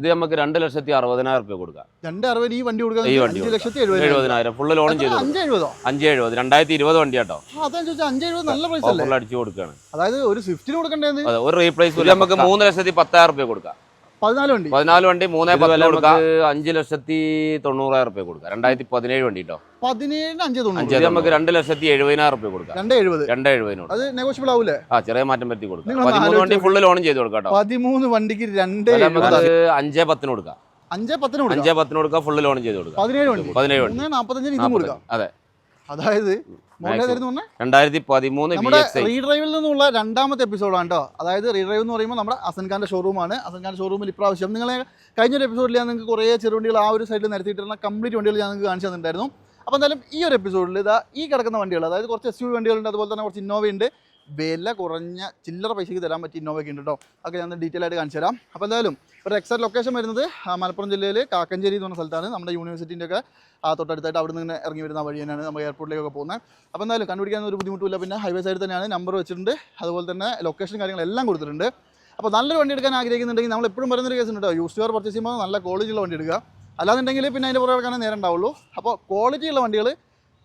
ഇത് നമുക്ക് രണ്ട് ലക്ഷത്തി അറുപതിനായിരം റുപ്യ കൊടുക്കാം. രണ്ട് അറുപത് ഈ വണ്ടി ഈ കൊടുക്കാം. എഴുപതിനായിരം. ഫുള്ള് ലോൺ ചെയ്തു. അഞ്ച് എഴുപതോ അഞ്ച് എഴുപത്. രണ്ടായിരത്തി ഇരുപത് വണ്ടി കേട്ടോ. നല്ല പൈസ അടിച്ചു കൊടുക്കുകയാണ് അതായത് ഒരു സ്വിഫ്റ്റിന് കൊടുക്കേണ്ടത് അതെ ഒരു റീപ്ലേസ് നമുക്ക് മൂന്ന് ലക്ഷത്തി പത്തായിരം റുപ്യ കൊടുക്കാം. പതിനാല് വണ്ടി. പതിനാല് വണ്ടി മൂന്നേ പതിനാല് കൊടുക്കാം. അഞ്ച് ലക്ഷത്തി തൊണ്ണൂറായിരം റുപ്യ കൊടുക്കാം. രണ്ടായിരത്തി പതിനേഴ് വണ്ടി കേട്ടോ. പതിനേഴിന് അഞ്ച് തൊണ്ണൂറ്. നമുക്ക് രണ്ട് ലക്ഷത്തി എഴുപതിനായിരം റുപ്യ കൊടുക്കാം. രണ്ട് എഴുപത് രണ്ട് എഴുപതിനോട് അത് നെഗോഷ്യബിൾ ആവൂലേ? ആ ചെറിയ മാറ്റം വരുത്തി കൊടുക്കാം. പതിമൂന്ന് വണ്ടി ഫുള്ള് ചെയ്ത് കൊടുക്കാം പതിമൂന്ന് വണ്ടിക്ക് രണ്ട് അഞ്ചേ പത്തിന് കൊടുക്കാം. അഞ്ചേ പത്തിന് കൊടുക്കാം? അഞ്ചേ പത്തിന് കൊടുക്കാം ഫുള്ള് ലോൺ ചെയ്ത് കൊടുക്കാം. പതിനേഴ് വണ്ടി. പതിനേഴ് വണ്ടി. മൂന്ന് നാപ്പത്തഞ്ചിന് ഇതും കൊടുക്കാം. അതെ. അതായത് രണ്ടായിരത്തി പതിമൂന്ന് റീഡ്രൈവിൽ നിന്നുള്ള രണ്ടാമത്തെ എപ്പിസോഡാണ് കേട്ടോ. അതായത് റീഡ്രൈവ് എന്ന് പറയുമ്പോൾ നമ്മുടെ അസൻഖാന്റെ ഷോറൂമാണ് അസൻഖാന്റെ ഷോറൂമിൽ ഇപ്രാവശ്യം നിങ്ങളെ കഴിഞ്ഞൊരു എപ്പിസോഡിൽ ഞാൻ നിങ്ങൾക്ക് കുറേ ചെറുവണ്ടികൾ ആ ഒരു സൈഡിൽ നിരത്തിയിട്ടുള്ള കംപ്ലീറ്റ് വണ്ടികൾ ഞാൻ നിങ്ങൾക്ക് കാണിച്ചു തന്നിട്ടുണ്ടായിരുന്നു. അപ്പോൾ എന്തായാലും ഈ ഒരു എപ്പിസോഡിൽ ഇതാ ഈ കിടക്കുന്ന വണ്ടികൾ അതായത് കുറച്ച് എസ് യു വണ്ടികളുണ്ട് അതുപോലെ തന്നെ കുറച്ച് ഇന്നോവ ഉണ്ട്. വില കുറഞ്ഞ ചില്ലറ പൈസയ്ക്ക് തരാൻ പറ്റിയ ഇന്നോവയൊക്കെ ഉണ്ട് കേട്ടോ അതൊക്കെ ഞാൻ ഡീറ്റെയിൽ ആയിട്ട് കാണിച്ചു തരാം. അപ്പോൾ എന്തായാലും ഒരു എക്സാക്ട് ലൊക്കേഷൻ വരുന്നത് മലപ്പുറം ജില്ലയിൽ കാക്കഞ്ചേരി എന്ന് പറഞ്ഞ സ്ഥലത്താണ്. നമ്മുടെ യൂണിവേഴ്സിറ്റിന്റെ ഒക്കെ തൊട്ടടുത്തായിട്ട് അവിടെ നിന്ന് ഇറങ്ങി വരുന്ന വഴി തന്നെയാണ് നമ്മൾ എയർപോർട്ടിലേക്കൊക്കെ പോകുന്നത്. അപ്പോൾ എന്തായാലും കണ്ടുപിടിക്കാൻ ഒരു ബുദ്ധിമുട്ടില്ല പിന്നെ ഹൈവേ സൈഡിൽ തന്നെയാണ് നമ്പർ വെച്ചിട്ടുണ്ട്. അതുപോലെ തന്നെ ലൊക്കേഷൻ കാര്യങ്ങളെല്ലാം കൊടുത്തിട്ടുണ്ട്. അപ്പോൾ നല്ലൊരു വണ്ടി എടുക്കാൻ ആഗ്രഹിക്കുന്നുണ്ടെങ്കിൽ നമ്മൾ എപ്പോഴും പറയുന്നൊരു കേസ് ഉണ്ട് യൂസ് കാർ പർച്ചേസ് ചെയ്യുമ്പോൾ നല്ല ക്വാളിറ്റിയുള്ള വണ്ടി എടുക്കുക. അല്ലാന്നുണ്ടെങ്കിൽ പിന്നെ അതിന്റെ പുറകെ കിടക്കാനേ നേരം ഉണ്ടാവുള്ളൂ. അപ്പോൾ ക്വാളിറ്റിയുള്ള വണ്ടികൾ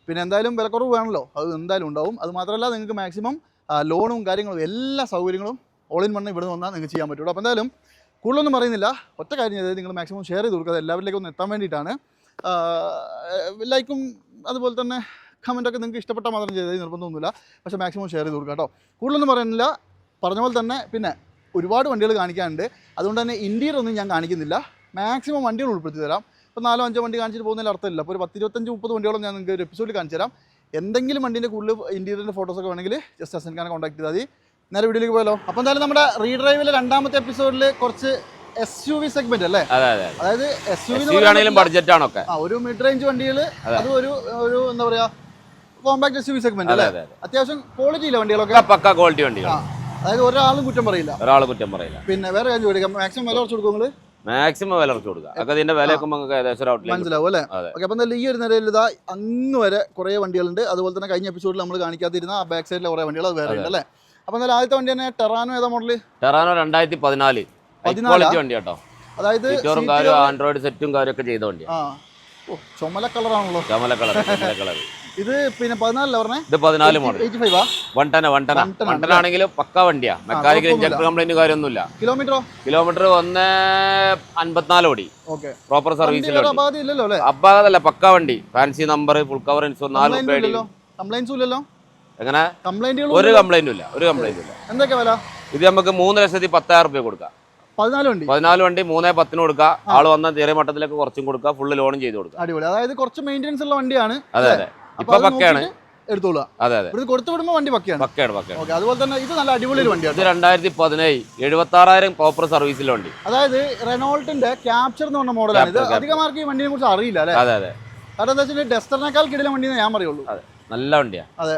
പിന്നെ എന്തായാലും വിലക്കുറവ് വേണമല്ലോ. അത് എന്തായാലും ഉണ്ടാവും. അത് മാത്രമല്ല നിങ്ങൾക്ക് മാക്സിമം ലോണും കാര്യങ്ങളും എല്ലാ സൗകര്യങ്ങളും ഓൾ ഇൻ വണ്ണ് ഇവിടെ വന്നാൽ നിങ്ങൾക്ക് ചെയ്യാൻ പറ്റുള്ളൂ. അപ്പോൾ എന്തായാലും കൂടുതലൊന്നും പറയുന്നില്ല. ഒറ്റ കാര്യം ചെയ്തത് നിങ്ങൾ മാക്സിമം ഷെയർ ചെയ്ത് കൊടുക്കുക. എല്ലാവരിലേക്കും ഒന്ന് എത്താൻ വേണ്ടിയിട്ടാണ്. ലൈക്കും അതുപോലെ തന്നെ കമന്റൊക്കെ നിങ്ങൾക്ക് ഇഷ്ടപ്പെട്ടാൽ മാത്രം ചെയ്തത് നിർബന്ധമൊന്നുമില്ല പക്ഷേ മാക്സിമം ഷെയർ ചെയ്ത് കൊടുക്കുക കേട്ടോ. കൂടുതലൊന്നും പറയുന്നില്ല. പറഞ്ഞ പോലെ തന്നെ പിന്നെ ഒരുപാട് വണ്ടികൾ കാണിക്കാനുണ്ട്. അതുകൊണ്ട് തന്നെ ഇൻഡിയറൊന്നും ഒന്നും ഞാൻ കാണിക്കുന്നില്ല. മാക്സിമം വണ്ടികൾ ഉൾപ്പെടുത്തി തരാം. ഇപ്പോൾ നാലോ അഞ്ചോ വണ്ടി കാണിച്ചിട്ട് പോകുന്നതിൽ അർത്ഥമില്ല. അപ്പോൾ ഒരു പത്ത് ഇരുപത്തഞ്ച് മുപ്പത് വണ്ടിയോളം ഞാൻ നിങ്ങൾക്ക് ഒരു എപ്പിസോഡിൽ കാണിച്ചു തരാം എന്തെങ്കിലും വണ്ടീന്റെ കൂടുതൽ ഫോട്ടോസ് ഫോട്ടോസൊക്കെ വേണമെങ്കിൽ ജസ്റ്റ് അസൻ ഖാനെ കോൺടാക്ട് ചെയ്താൽ മതി. നേരെ വീഡിയോയിലേക്ക് പോയാലോ? അപ്പോൾ എന്തായാലും നമ്മുടെ റീഡ്രൈവിലെ രണ്ടാമത്തെ എപ്പിസോഡിൽ കുറച്ച് എസ് യു വി സെഗ്മെന്റ് അല്ലേ? അതെ അതെ അതായത് എസ് യു എസ് ആണെങ്കിലും ബഡ്ജറ്റ് ആണൊക്കെ. ഒരു മിഡ് റേഞ്ച് വണ്ടികൾ അതെ. ഒരു ഒരു എന്താ പറയാ compact S U V segment അല്ലേ? അതെ അതെ. അത്യാവശ്യം ക്വാളിറ്റി ഇല്ല വണ്ടികളൊക്കെ? പക്ക ക്വാളിറ്റി വണ്ടികൾ അതായത് ഒരാളും കുറ്റം പറയില്ല. ഒരാൾ കുറ്റം പറയില്ല. പിന്നെ വേറെ കാര്യം ചോദിക്കാം. മാക്സിമം വില കുറച്ച് കൊടുക്കും നിങ്ങൾ മാക്സിമം വില കുറച്ച് കൊടുക്കുക. അതൊക്കെ ഇതിന്റെ വില ഏകദേശം മനസ്സിലാവും അല്ലേ? അതെ. ഓക്കെ അപ്പം ഈ ഒരു നിലയിൽ ഇതാ അങ്ങ് വരെ കുറേ വണ്ടികളുണ്ട്. അതുപോലെ തന്നെ കഴിഞ്ഞ എപ്പിസോഡിൽ നമ്മൾ കാണിക്കാതിരുന്ന ആ ബാക്ക് സൈഡിലെ കുറേ വണ്ടികൾ അത് വേറെ ഉണ്ട് അല്ലേ? അപ്പം എന്നാലും ആദ്യത്തെ വണ്ടി തന്നെ ടെറാനോ ഏതാ മോഡൽ ടെറാനോ രണ്ടായിരത്തി പതിനാല്. പതിനാലാ? വണ്ടി കേട്ടോ അതായത് ആൻഡ്രോയിഡ് സെറ്റും കാര്യമൊക്കെ ചെയ്ത വണ്ടിയാണ് ഓ ചുമല കളറാണല്ലോ. ചുമല കളർ ചമല കളർ ഇത് പിന്നെ പതിനാലല്ല പറഞ്ഞേ? ഇത് പതിനാല് മോഡൽ വൺ ടന വൺ ടന വൺ ടന ആണെങ്കിൽ പക്ക വണ്ടിയാ. മെക്കാനിക്കൽ ഇഞ്ചക്ടർ കംപ്ലൈന്റ് കാര്യമൊന്നുമില്ല. കിലോമീറ്ററോ? കിലോമീറ്റർ ഒന്ന് അൻപത്തിനാല് ഓടി. പ്രോപ്പർ സർവീസിൽ അബ്ബാദല്ല പക്ക വണ്ടി. Fancy number full cover insure നാല് കംപ്ലൈന്റും ഇല്ലല്ലോ? കംപ്ലൈൻസും ഇല്ലല്ലോ? എങ്ങനെ? ഒരു കംപ്ലൈന്റും ഇല്ല. ഒരു കംപ്ലൈന്റും ഇല്ല. എന്തൊക്കെ വില? ഇത് നമുക്ക് മൂന്ന് ലക്ഷത്തി പത്തായിരം റുപ്യ കൊടുക്കാം. പതിനാല് വണ്ടി. പതിനാല് വണ്ടി മൂന്നേ പത്തിന് കൊടുക്കുക. ആൾ വന്ന ചെറിയ മട്ടത്തിലേക്ക് കുറച്ചും കൊടുക്കുക. ഫുള്ള് ലോണും ചെയ്ത് കൊടുക്കുക. അടിപൊളി. അതായത് കുറച്ച് മെയിന്റെനൻസ് ഉള്ള വണ്ടിയാണ്. അതെ അതെ. ഇപ്പൊ പക്കയാണ്. എടുത്തോളൂ അതെ കൊടുത്തു വിടുമ്പോൾ വണ്ടി പക്കയാണ്. പക്കയാണ് പക്കയാണ്. ഓക്കെ അതുപോലെ തന്നെ ഇത് നല്ല അടിപൊളി ഒരു വണ്ടിയാണ് ഇത് രണ്ടായിരത്തി പതിനേഴ് എഴുപത്തി ആറായിരം പ്രോപ്പർ സർവീസിലെ വണ്ടി. അതായത് റെനോൾട്ടിന്റെ ക്യാപ്ചർ എന്ന് പറഞ്ഞ മോഡലാണ് ഇത് Capture, Capture. അധികം ആർക്കും ഈ വണ്ടിയെ കുറിച്ച് അറിയില്ല അല്ലേ? അതെ അതെ. കാരണം എന്താ വെച്ചാൽ ഡെസ്റ്ററിനേക്കാൾ കിടിലെ വണ്ടി ഞാൻ പറയുള്ളൂ. അതെ നല്ല വണ്ടിയാ. അതെ.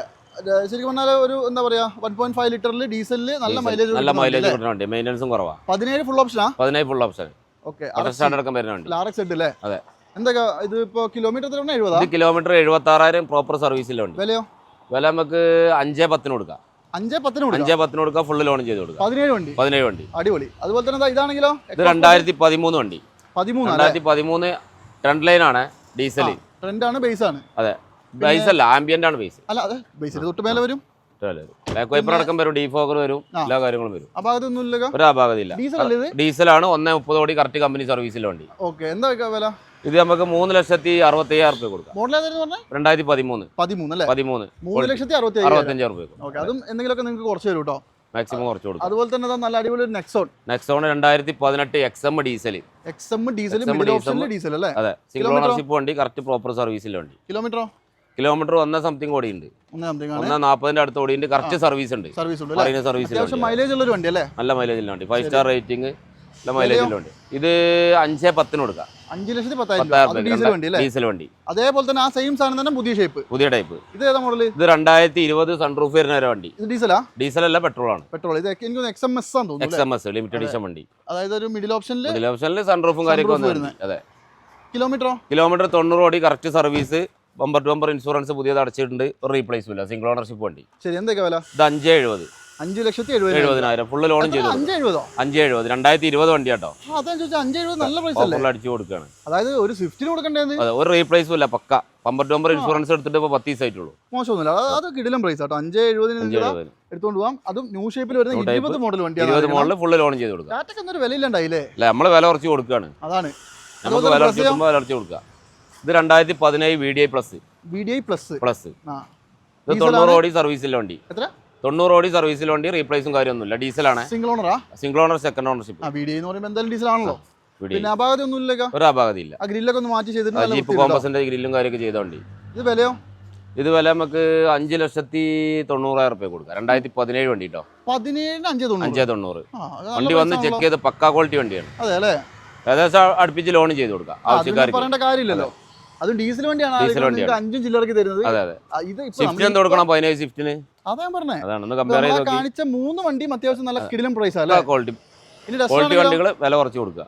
ശരിക്കും പറഞ്ഞാൽ ഒരു എന്താ പറയാ വൺ പോയിന്റ് ഫൈവ് ലിറ്ററിൽ ഡീസലിൽ നല്ല. മൈലേജ് നല്ല മൈലേജ് കിട്ടുന്ന വണ്ടി മെയിന്റെനൻസും കുറവാ. പതിനേഴ് ഫുൾ ഓപ്ഷനാ പതിനേഴ് ഫുൾ ഓപ്ഷൻ ഓക്കെ അടക്കം ആർ എക്സ് അല്ലേ? അതെ. എന്തൊക്കെ ഇത് ഇപ്പൊ കിലോമീറ്റർ എത്ര എഴുപതാ? ഇത് കിലോമീറ്റർ എഴുപത്തി ആറായിരം പ്രോപ്പർ സർവീസിലുണ്ട് വിലയോ? വില നമുക്ക് അഞ്ചേ പത്തിന് കൊടുക്കാം. അഞ്ചേ പത്തിന് അഞ്ചേ പത്തിന് കൊടുക്കാം ഫുള്ള് ലോൺ ചെയ്ത് കൊടുക്കാം. പതിനേഴ് വണ്ടി? പതിനേഴ് വണ്ടി. അടിപൊളി. അതുപോലെ തന്നെ ഇതാണെങ്കിലോ? ഇത് രണ്ടായിരത്തി പതിമൂന്ന് വണ്ടി. പതിമൂന്ന് രണ്ടായിരത്തി പതിമൂന്ന് ട്രെൻഡ് ലൈൻ ആണ് ഡീസൽ ട്രെൻഡാണ് ബേസ് ആണ്. അതെ. ബേസ് അല്ല ആംബിയന്റ് ആണ് ബേസ് അല്ല അതെ ബേസിൽ തൊട്ട് മേലെ വരും. ബാക്ക് വൈപ്പർ അടക്കം വരും ഡീഫോക്കർ വരും എല്ലാ കാര്യങ്ങളും വരും. ഒരു അപാകതയില്ല. ഡീസൽ ഡീസലാണ് ഒന്നേ മുപ്പത് കോടി കറക്റ്റ് കമ്പനി സർവീസിലെ വണ്ടി. എന്താ വില? ഇത് നമുക്ക് മൂന്ന് ലക്ഷത്തി അറുപത്തി അയ്യായിരം റുപ്യ കൊടുക്കാം രണ്ടായിരത്തി പതിമൂന്ന് പതിമൂന്ന് പതിമൂന്ന്. മൂന്ന് ലക്ഷത്തി അറുപത്തഞ്ചായിരം റുപ്യ അതും എന്തെങ്കിലുമൊക്കെ നിങ്ങൾക്ക് കുറച്ച് തരും കേട്ടോ മാക്സിമം കുറച്ച് കൊടുക്കും. അതുപോലെ തന്നെ നല്ല അടിപൊളി നെക്സോൺ നെക്സോൺ രണ്ടായിരത്തി പതിനെട്ട് X M diesel X M diesel diesel അല്ലേ? അതെ സിംഗിൾ ഓണർഷിപ്പ് വണ്ടി കറക്റ്റ് പ്രോപ്പർ സർവീസിൽ വണ്ടി. കിലോമീറ്ററോ കിലോമീറ്റർ വന്ന സംതിങ് ഓടി ഉണ്ട് ഒന്ന് സംതിങ് ആണ്. ഒന്നേ നാൽപ്പതിന്റെ അടുത്ത് കോടിയുണ്ട് കറക്റ്റ് സർവീസ് ഉണ്ട്. സർവീസ് അത്യാവശ്യം വണ്ടി മൈലേജ് ഉള്ള വണ്ടി അല്ലേ? നല്ല മൈലേജ് ഉള്ള വണ്ടി. ഫൈവ് സ്റ്റാർ റേറ്റിംഗ് നല്ല മൈലേജ് ഉള്ള വണ്ടി. ഇത് അഞ്ചേ പത്തിന് കൊടുക്കാം. അഞ്ച് ലക്ഷത്തി പത്തായിരം ഡീസൽ വണ്ടി അതേപോലെ തന്നെ ആ സെയിം സാധനം തന്നെ പുതിയ ഷേപ്പ് പുതിയ ടൈപ്പ് ഇത് ഏതാ മോഡൽ ഇത് രണ്ടായിരത്തി ഇരുപത് സൺറൂഫ് വരുന്ന ഒരു വണ്ടി. ഇത് ഡീസലാ ഡീസൽ അല്ല പെട്രോൾ ആണ്. പെട്രോൾ ഇത് എനിക്ക് എക്സ് എം എസ് ആണ് X M S limited edition വണ്ടി. അതായത് ഒരു മിഡിൽ ഓപ്ഷനിൽ മിഡിൽ ഓപ്ഷനിൽ സൺറൂഫും കാര്യമൊക്കെ അതെ. കിലോമീറ്ററോ കിലോമീറ്റർ തൊണ്ണൂറ് ഓടി correct service bumper to bumper insurance പുതിയത് അടച്ചിട്ടുണ്ട്. ഒരു ഇല്ല. സിംഗിൾ ഓണർഷിപ്പ് വണ്ടി. ശരി എന്തൊക്കെ വില? ഇത് അഞ്ച് എഴുപത്. അഞ്ച് ലക്ഷത്തി എഴുപതിനായിരം. ഫുള്ള് ലോൺ ചെയ്തു അഞ്ച് എഴുപതോ? അഞ്ച് എഴുപത്. രണ്ടായിരത്തി ഇരുപത് വണ്ടി കേട്ടോ അഞ്ച് എഴുപത് നല്ല പൈസ അടിച്ചു കൊടുക്കുകയാണ്. അതായത് ഒരു സ്വിഫ്റ്റിന് കൊടുക്കേണ്ടത് അതെ ഒരു റീപ്ലേസും ഇല്ല പക്ക. പമ്പർ ടോമ്പർ ഇൻഷുറൻസ് എടുത്തിട്ട് ഇപ്പോൾ പത്ത് ദിവസമായിട്ടുള്ളൂ. മോശമൊന്നുമില്ല. അത് അത് കിടിലം പ്രൈസ് അഞ്ച് എഴുപതിന് എടുത്തോണ്ട് പോകാം അതും ന്യൂ ഷേപ്പിൽ വരുന്ന ഇരുപത് മോഡൽ ഇരുപത് ഫുള്ള് ലോൺ ചെയ്ത് കൊടുക്കുക. ടാറ്റക്ക് എന്നൊരു വിലയില്ലാണ്ടായില്ലേ? അല്ല നമ്മൾ വില കുറച്ച് കൊടുക്കുകയാണ്. അതാണ്. നമുക്ക് വില കുറച്ച് കിട്ടുമ്പോൾ വില കുറച്ച് കൊടുക്കുക. ഇത് രണ്ടായിരത്തി പതിനേഴ് V D I plus V D I plus plus ഇത് തൊണ്ണൂറ്? ഓടി സർവീസിലെ വണ്ടി. എത്ര? തൊണ്ണൂറ് ഓടി സർവീസിൽ വണ്ടി റീപ്ലേസും കാര്യമൊന്നുമില്ല. ഡീസലാണ് single ഓണറാ single owner second ownership B D I എന്ന് പറയുമ്പോൾ എന്തായാലും ഡീസൽ ആണല്ലോ. പിന്നെ അപാകത ഒന്നും ഒരു അപാകത ഇല്ല. ആ ഗ്രില്ലൊക്കെ ഒന്ന് മാറ്റി ചെയ്തിട്ട് ജീപ്പ്? കോമ്പസിന്റെ ഗ്രില്ലും കാര്യമൊക്കെ ചെയ്ത വണ്ടി. ഇത് വിലയോ? ഇത് വില നമുക്ക് അഞ്ച് ലക്ഷത്തി തൊണ്ണൂറായിരം റുപ്യ കൊടുക്കാം. രണ്ടായിരത്തി പതിനേഴ് വണ്ടി കേട്ടോ അഞ്ച് തൊണ്ണൂറ്. വണ്ടി വന്ന് ചെക്ക്. ചെയ്ത് പക്കാ ക്വാളിറ്റി വണ്ടിയാണ്. ഏകദേശം അടുപ്പിച്ച് ലോൺ ചെയ്ത് കൊടുക്കാം. ആവശ്യക്കാർക്ക്. പറയേണ്ട കാര്യമില്ലല്ലോ. അത് ഡീസൽ വണ്ടിയാണ് അഞ്ചും ചില്ലറക്ക് തരുന്നത്. ഇത് കൊടുക്കണം പതിനേഴ് സ്വിഫ്റ്റിന് അതാ ഞാൻ പറഞ്ഞേ. കാണിച്ച മൂന്ന് വണ്ടിയും അത്യാവശ്യം നല്ല കിടിലം പ്രൈസ് അല്ലേ? ക്വാളിറ്റി വണ്ടികൾ വില കുറച്ച് കൊടുക്കുക.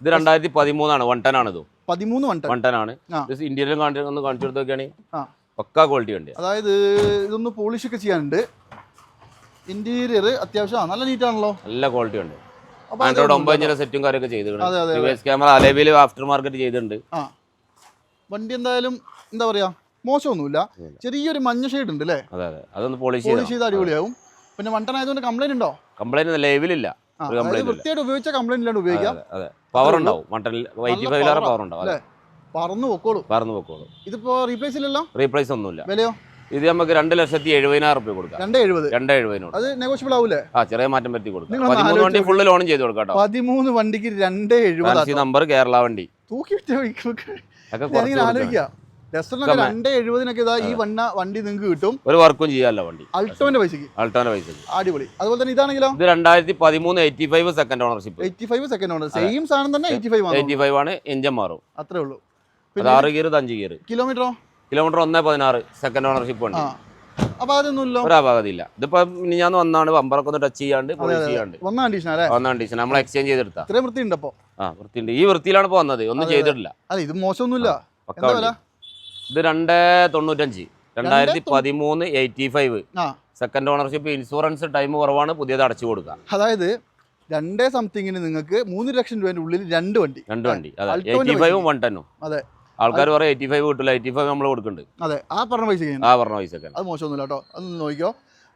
ഇത് രണ്ടായിരത്തി പതിമൂന്നാണ് വൺ ടെൻ ആണ് ഇത് പതിമൂന്ന് വൺ ആണ്. ഇന്ത്യയിലും കാണിച്ചു കൊടുത്തൊക്കെയാണ് കാണിച്ചു കൊടുത്ത് ആ. പക്കാ ക്വാളിറ്റി വണ്ടി അതായത് ഇതൊന്ന് പോളിഷ് ഒക്കെ ചെയ്യാനുണ്ട്. ഇന്റീരിയർ അത്യാവശ്യം നല്ല നീറ്റ് ആണല്ലോ. നല്ല ക്വാളിറ്റി ഉണ്ട് ആൻഡ്രോയിഡ് ഒമ്പത് സെറ്റും കാര്യമൊക്കെ ചെയ്തിട്ടുണ്ട് ക്യാമറ അലേബിയിൽ ആഫ്റ്റർ മാർക്കറ്റ് ചെയ്തിട്ടുണ്ട്. വണ്ടി എന്തായാലും എന്താ പറയാ മോശമൊന്നുമില്ല. ചെറിയൊരു മഞ്ഞ ഷെയ്ഡ് ഉണ്ട് അല്ലേ അതെ അതെ. അതൊന്ന് പോളിഷ് പോളിഷ് ചെയ്ത് അടിപൊളിയാവും. പിന്നെ വണ്ടൻ ആയതുകൊണ്ട് കംപ്ലൈന്റ് ഉണ്ടോ കംപ്ലൈന്റ് ലൈവിലില്ല. വൃത്തിയായിട്ട് ഉപയോഗിച്ച കംപ്ലൈന്റ് ഇല്ലാണ്ട് ഉപയോഗിക്കാം. അതെ പവർ ഉണ്ടാവും. പവർ ഉണ്ടാവും അല്ലേ പറന്നു പൊക്കോളൂ. പറന്ന് പൊക്കോളൂ. ഇതിപ്പോ റീപ്ലേസ് ഇല്ലല്ലോ? റീപ്ലേസ് ഒന്നുമില്ല. വിലയോ? ഇത് നമുക്ക് രണ്ട് ലക്ഷത്തി എഴുപതിനായിരം റുപ്യ കൊടുക്കാം. രണ്ട് എഴുപത്? രണ്ട് എഴുപതിനോട്. അത് നെഗോഷ്യബിൾ ആവൂലേ? ആ ചെറിയ മാറ്റം വരുത്തി കൊടുക്കാം. പതിമൂന്ന് വണ്ടി ആലോചിച്ച് ഫുള്ള് ലോണും ചെയ്ത് കൊടുക്കാം പതിമൂന്ന് വണ്ടിക്ക് രണ്ട് എഴുപത് നമ്പർ കേരള വണ്ടി. തൂക്കി ആലോചിക്കുക ഡസ്റ്ററിനൊക്കെ രണ്ട് എഴുപതിനൊക്കെ ഇതാ ഈ വണ്ണ വണ്ടി നിങ്ങൾക്ക് കിട്ടും. ഒരു വർക്കും ചെയ്യാല്ല വണ്ടി. അൾട്ടോന്റെ പൈസക്ക്. അടിപൊളി. അതുപോലെ തന്നെ ഇതാണെങ്കിലോ? ഇത് രണ്ടായിരത്തി പതിമൂന്ന് eighty five second ownership eighty five second owner same സാധനം തന്നെ എയ്റ്റി ഫൈവ് ആണ് എയ്റ്റി ഫൈവ് ആണ് എഞ്ചിൻ മാറും. അത്രേ ഉള്ളൂ. പിന്നെ ആറ് ഗിയർ അഞ്ച് ഗിയർ കിലോമീറ്ററോ? കിലോമീറ്റർ ഒന്നേ പതിനാറ് സെക്കൻഡ് ഓണർഷിപ്പ് ഉണ്ട് ഒരു അപാകതയില്ല. ഇതിപ്പോ ഞാൻ വന്നാണ് ബമ്പറൊക്കെ ഒന്ന് ടച്ച് ചെയ്യാണ്ട് പോളിഷ് ചെയ്യാണ്ട്. വന്ന കണ്ടീഷൻ നമ്മൾ എക്സ്ചേഞ്ച് ചെയ്തെടുത്താ. ഇത്രയും വൃത്തി ഉണ്ട് അപ്പൊ? ആ വൃത്തിയുണ്ട്. ഈ വൃത്തിയിലാണ് ഇപ്പൊ വന്നത്. ഒന്നും ചെയ്തിട്ടില്ല. അല്ല ഇത് മോശമൊന്നുമില്ല. ഇത് രണ്ട് തൊണ്ണൂറ്റഞ്ച്. രണ്ടായിരത്തി പതിമൂന്ന് eighty five second ownership insurance time കുറവാണ് പുതിയത് അടച്ചു കൊടുക്കുക അതായത് രണ്ടേ സംതിങ്ങിന് നിങ്ങൾക്ക് മൂന്ന് ലക്ഷം രൂപേന്റെ ഉള്ളിൽ രണ്ട് വണ്ടി. രണ്ട് വണ്ടി. അതെ. എയ്റ്റി ഫൈവും വൺ ടെന്നും അതെ. ആൾക്കാർ പറയും എയ്റ്റി ഫൈവ് കിട്ടില്ല എയ്റ്റി ഫൈവ് നമ്മൾ കൊടുക്കുന്നുണ്ട് അതെ ആ പറഞ്ഞ പൈസ ആ പറഞ്ഞ പൈസ ഒക്കെ അത് മോശമൊന്നുമില്ല കേട്ടോ. അതൊന്ന് നോക്കിയോ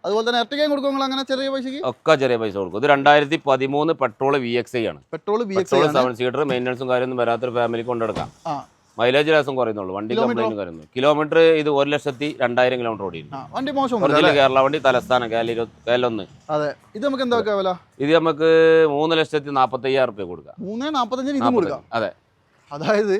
അതുപോലെ തന്നെ എർട്ടിക്കയും കൊടുക്കും നിങ്ങൾ അങ്ങനെ ചെറിയ പൈസക്ക്? ഒക്കെ ചെറിയ പൈസ കൊടുക്കും. ഇത് രണ്ടായിരത്തി പതിമൂന്ന് പെട്രോൾ വി എക്സ് ഐ ആണ് petrol V X seven seater മെയിന്റനൻസും കാര്യമൊന്നും വരാത്തൊരു ഫാമിലി കൊണ്ടെടുക്കാം. മൈലേജ് ലാസം കുറയുന്നുള്ളൂ വണ്ടി കംപ്ലൈന്റ് കാര്യന്നു കിലോമീറ്റർ ഇത് ഒരു ലക്ഷത്തി രണ്ടായിരം കിലോമീറ്റർ ഓടിയിരുന്നു വണ്ടി മോശം കേരള വണ്ടി തലസ്ഥാനം കേലൊന്ന് അതെ. ഇത് നമുക്ക് എന്താ വില? ഇത് നമുക്ക് മൂന്ന് ലക്ഷത്തി നാൽപ്പത്തി അയ്യായിരം റുപ്യ കൊടുക്കാം. മൂന്ന് നാപ്പത്തഞ്ചിന് ഇതും കൊടുക്കാം. അതെ. അതായത്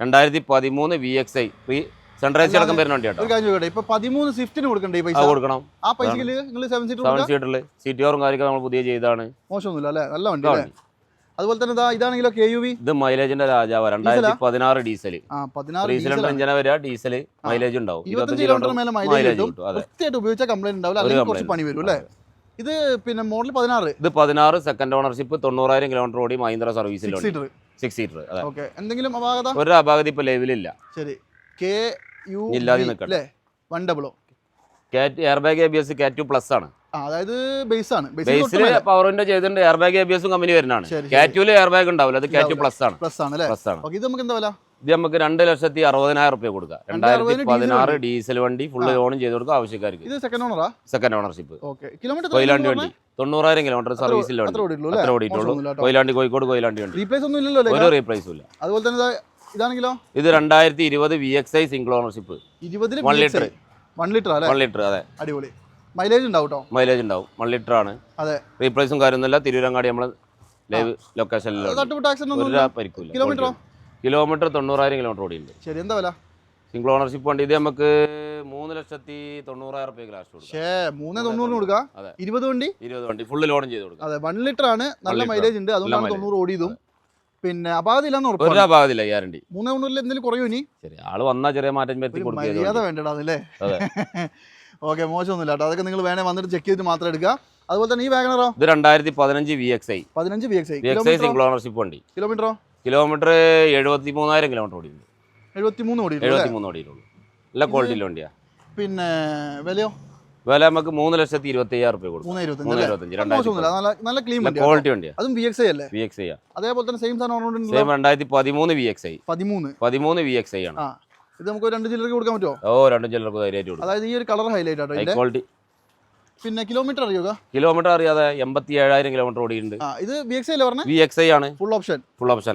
രണ്ടായിരത്തി പതിമൂന്ന് വി എക്സ് ഐ ഫ്രീ സെൻട്രൈസ് അടക്കം വരുന്ന വണ്ടിയാണ് ഇപ്പൊ പതിമൂന്ന് സ്വിഫ്റ്റിന് കൊടുക്കണ്ടേ പൈസ? കൊടുക്കണം. ആ നിങ്ങൾ സെവൻ സീറ്റർ സെവൻ കൊടുക്കാം. സീറ്ററിൽ സീറ്റ് കവറും കാര്യമൊക്കെ നമ്മൾ പുതിയ ചെയ്താണ് മോശമൊന്നുമില്ല അല്ലേ? നല്ല വണ്ടി അതുപോലെ തന്നെ ഇതാ ഇതാണെങ്കിലോ കെ യു വി ഇത് മൈലേജിന്റെ രാജാവ് രണ്ടായിരത്തി പതിനാറ് ഡീസൽ ഡീസൽ സിലിണ്ടർ വരിക ഡീസൽ മൈലേജ് ഉണ്ടാവും. ഇരുപത്തഞ്ച് കിലോമീറ്റർ മേലെ മൈലേജ് കിട്ടും. ഉപയോഗിച്ച കംപ്ലൈന്റ് ഉണ്ടാവില്ല. കുറച്ച് പണി വരും അല്ലേ? ഇത് പിന്നെ മോഡൽ പതിനാറ്. ഇത് പതിനാറ് സെക്കൻഡ് ഓണർഷിപ്പ് തൊണ്ണൂറായിരം കിലോമീറ്റർ ഓടി മഹീന്ദ്ര സർവീസിലുണ്ട് സീറ്റർ സിക്സ് സീറ്റർ അതെ. ഓക്കെ എന്തെങ്കിലും അപാകത? ഒരു അപാകത ഇപ്പൊ ലെവലില്ല ശരി. കെ യു ഇല്ലാതെ നിൽക്കട്ടെ. One double O air bag A B S കാറ്റ് ബസ് ആണ്. അതായത് ബേസ് ആണ്. ബേസിൽ പവറിന്റെ ചെയ്തിട്ടുണ്ട്. എയർ ബാഗ് എ ബി എസും കമ്പനി വരുന്നതാണ്. കാറ്റുവിൽ എയർ ബാഗ് ഉണ്ടാവില്ല. അത് കാറ്റു പ്ലസ് ആണ്. പ്ലസ് ആണ് പ്ലസ് ആണ്. ഇത് നമുക്ക് എന്താ വില? ഇത് നമുക്ക് രണ്ട് ലക്ഷത്തി അറുപതിനായിരം റുപ്യ കൊടുക്കാം. രണ്ടായിരത്തി പതിനാറ് ഡീസൽ വണ്ടി ഫുള്ള് ലോണും ചെയ്ത് കൊടുക്കുക ആവശ്യക്കാർക്ക്. ഇത് സെക്കൻഡ് ഓണറാ സെക്കൻഡ് ഓണർഷിപ്പ് കൊയിലാണ്ടി വണ്ടി. തൊണ്ണൂറായിരം കിലോമീറ്റർ സർവീസിൽ അത്ര വണ്ടി. ഓടിയിട്ടുള്ളൂ. കൊയിലാണ്ടി കോഴിക്കോട് കൊയിലാണ്ടി വണ്ടി. ഒരു റീപ്ലേസും ഇല്ല. അതുപോലെ തന്നെ ഇതാ- ഇതാണെങ്കിലോ? ഇത് രണ്ടായിരത്തി ഇരുപത് V X I single ownership one litre. One litre one litre അതെ. അടിപൊളി. മൈലേജ് ഉണ്ടാവും മൈലേജ് ഉണ്ടാവും. വൺ ലിറ്റർ ആണ്. അതെ. റീപ്ലേസും കാര്യമൊന്നുമില്ല. തിരൂരങ്ങാടി നമ്മൾ ലൈവ് ലൊക്കേഷനിലോ പരിക്കില്ല കിലോമീറ്ററോ? കിലോമീറ്റർ തൊണ്ണൂറായിരം കിലോമീറ്റർ ഓടിയുണ്ട് ശരി എന്താ വില? സിംഗിൾ ഓണർഷിപ്പ് വണ്ടി ഇത് നമുക്ക് മൂന്ന് ലക്ഷത്തി തൊണ്ണൂറായിരം റുപ്യ ലാസ്റ്റ് കൊടുക്കാം. മൂന്ന് തൊണ്ണൂറിന് കൊടുക്കാം. ഇരുപത് വണ്ടി? ഇരുപത് വണ്ടി ഫുള്ള് ലോഡും ചെയ്ത് കൊടുക്കാം. അതെ വൺ ലിറ്റർ ആണ്. നല്ല മൈലേജ് ഉണ്ട്. അതുകൊണ്ടാണ്. തൊണ്ണൂറ് ഓടിയതും. പിന്നെ അപാകത ഇല്ലാന്ന് ഒരു ഉറപ്പാണ് ഗ്യാരണ്ടി. മൂന്ന് തൊണ്ണൂറിൽ എന്തെങ്കിലും കുറയോ ഇനി? ശരി ആൾ വന്നാൽ ചെറിയ മാറ്റം കൊടുക്കുക മര്യാദ വേണ്ടടാ അതല്ലേ അതെ. ഓക്കെ മോശമൊന്നുമില്ല കേട്ടോ. അതൊക്കെ നിങ്ങൾ വേണേ വന്നിട്ട് ചെക്ക് ചെയ്തിട്ട് മാത്രം എടുക്കുക. അതുപോലെ തന്നെ ഈ വാഗണറോ? ഇത് രണ്ടായിരത്തി പതിനഞ്ച് വി എക്സ് ഐ പതിനഞ്ച് V X I single ownership വണ്ടി. കിലോമീറ്ററോ കിലോമീറ്റർ എഴുപത്തി മൂന്നായിരം കിലോമീറ്റർ ഓടിയിട്ടുണ്ട്. എഴുപത്തി മൂന്ന് ഓടിയിട്ടുള്ളൂ എഴുപത്തി? മൂന്ന് ഓടിയിട്ടുള്ളൂ. നല്ല ക്വാളിറ്റിയിലെ വണ്ടിയാ. പിന്നെ വിലയോ? വില നമുക്ക് മൂന്ന് ലക്ഷത്തി ഇരുപത്തി അയ്യായിരം റുപ്യ കൊടുക്കും. മൂന്ന് ഇരുപത്തഞ്ച് നല്ല ക്ലീൻ ക്വാളിറ്റി വണ്ടിയാ. അതും വി എക്സ് ഐ അല്ലേ? വി എക്സ് ഐ അതേപോലെ തന്നെ സെയിം സാധനം സെയിം രണ്ടായിരത്തി പതിമൂന്ന് വി എക്സ് ഐ പതിമൂന്ന്. പതിമൂന്ന് വി എക്സ് ഐ ആണ്. ഇത് നമുക്ക് രണ്ട് ചില്ലർക്ക് കൊടുക്കാൻ പറ്റുമോ? ഓ രണ്ട് ചിലർക്ക് ധൈര്യമായിട്ട് കൊടുക്കും. അതായത് ഈ ഒരു കളർ ഹൈലൈറ്റ് ആട്ടോ ക്വാളിറ്റി പിന്നെ കിലോമീറ്റർ അറിയുക കിലോമീറ്റർ അറിയാതെ എൺപത്തി ഏഴായിരം കിലോമീറ്റർ ഓടിയിട്ടുണ്ട് ഇത് ബി എക്സ് അല്ലേ പറഞ്ഞേ? വി എക്സ് ഐ ആണ്. Full option full option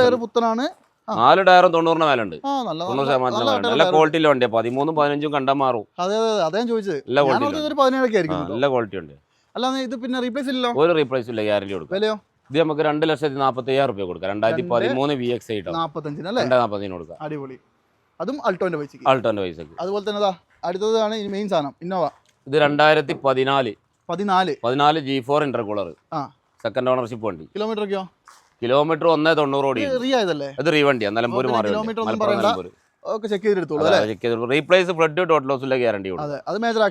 tyre പുത്തനാണ്. നാല് ടയറും തൊണ്ണൂറിന് മേലുണ്ട്. തൊണ്ണൂറ് ശതമാനത്തിന് നല്ല ക്വാളിറ്റി. ക്വാളിറ്റിയിലെ വണ്ടിയാണ് പതിമൂന്നും പതിനഞ്ചും കണ്ടാൽ മാറും. അതെ അതെ അതെ. ചോദിച്ചത്. നല്ല ക്വാളിറ്റി നല്ല ക്വാളിറ്റി ഉണ്ട്. അല്ലാതെ ഇത് പിന്നെ റീപ്ലേസ് ഇല്ലല്ലോ? ഒരു റീപ്ലേസ് ഇല്ല ഗ്യാരണ്ടി കൊടുക്കും. വിലയോ? ഇത് നമുക്ക് രണ്ട് ലക്ഷത്തി നാൽപ്പത്തി അയ്യായിരം റുപ്യ കൊടുക്കാം. രണ്ടായിരത്തി രണ്ട് പതിമൂന്ന് വി എക്സ് ഐ നാപ്പത്തഞ്ചിന് അല്ലേ? നാൽപ്പതിന് കൊടുക്കാം. അടിപൊളി. അതും അൾട്ടോന്റെ പൈസക്ക് അൾട്ടോന്റെ പൈസക്ക് അതുപോലെ തന്നെ അടുത്തതാണ് മെയിൻ സാധനം ഇന്നോവ ഇത് രണ്ടായിരത്തി പതിനാല്. പതിനാല് പതിനാല് G four intercooler second ownership വണ്ടി. കിലോമീറ്റർ കിലോമീറ്റർ ഒന്നേ തൊണ്ണൂറ് ഓടി. ഇത് ആയതല്ലേ? അത് റീ വണ്ടിയാണ് നിലമ്പൂർ ഓ, മാറി check replace flood total loss ഇല്ല ഗ്യാരണ്ടി കൊടുക്കും. മേജർ